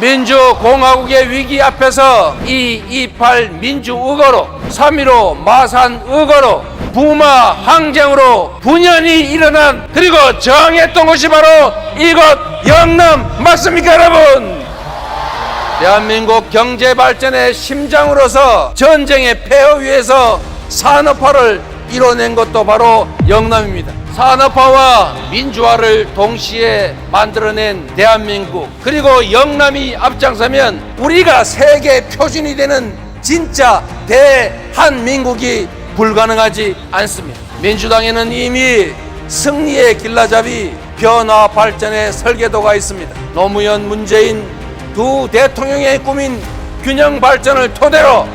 민주공화국의 위기 앞에서 이28 민주의거로 3.15 마산 의거로 부마 항쟁으로 분연이 일어난 그리고 정했던 곳이 바로 이곳 영남 맞습니까 여러분? 대한민국 경제 발전의 심장으로서 전쟁의 폐허 위에서 산업화를 이뤄낸 것도 바로 영남입니다. 산업화와 민주화를 동시에 만들어낸 대한민국 그리고 영남이 앞장서면 우리가 세계 표준이 되는 진짜 대한민국이 불가능하지 않습니다. 민주당에는 이미 승리의 길라잡이 변화 발전의 설계도가 있습니다. 노무현 문재인 두 대통령의 꿈인 균형 발전을 토대로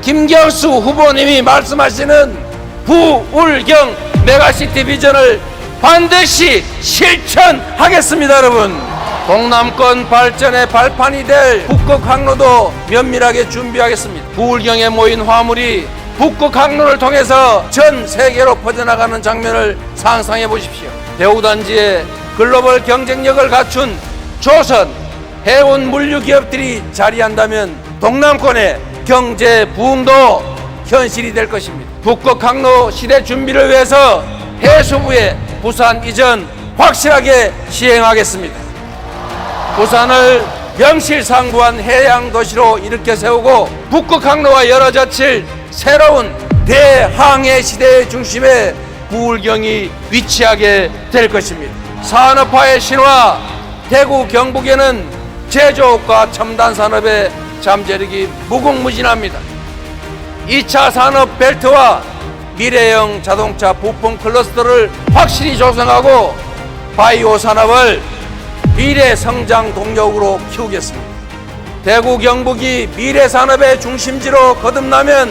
김경수 후보님이 말씀하시는 부울경 메가시티 비전을 반드시 실천하겠습니다, 여러분. 동남권 발전의 발판이 될 북극 항로도 면밀하게 준비하겠습니다. 부울경에 모인 화물이 북극 항로를 통해서 전 세계로 퍼져나가는 장면을 상상해 보십시오. 대우단지에 글로벌 경쟁력을 갖춘 조선 해운 물류 기업들이 자리한다면 동남권의 경제 부흥도 현실이 될 것입니다. 북극 항로 시대 준비를 위해서 해수부의 부산 이전 확실하게 시행하겠습니다. 부산을 명실상부한 해양 도시로 일으켜 세우고 북극 항로와 열어젖힐 새로운 대항해 시대의 중심에 부울경이 위치하게 될 것입니다. 산업화의 신화 대구 경북에는 제조업과 첨단 산업의 잠재력이 무궁무진합니다. 2차 산업 벨트와 미래형 자동차 부품 클러스터를 확실히 조성하고 바이오 산업을 미래 성장 동력으로 키우겠습니다. 대구 경북이 미래 산업의 중심지로 거듭나면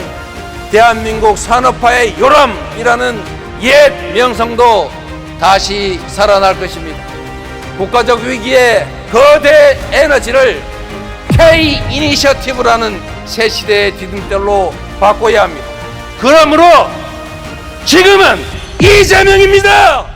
대한민국 산업화의 요람이라는 옛 명성도 다시 살아날 것입니다. 국가적 위기에 거대 에너지를 K 이니셔티브라는 새 시대의 디딤돌로 바꿔야 합니다. 그러므로 지금은 이재명입니다.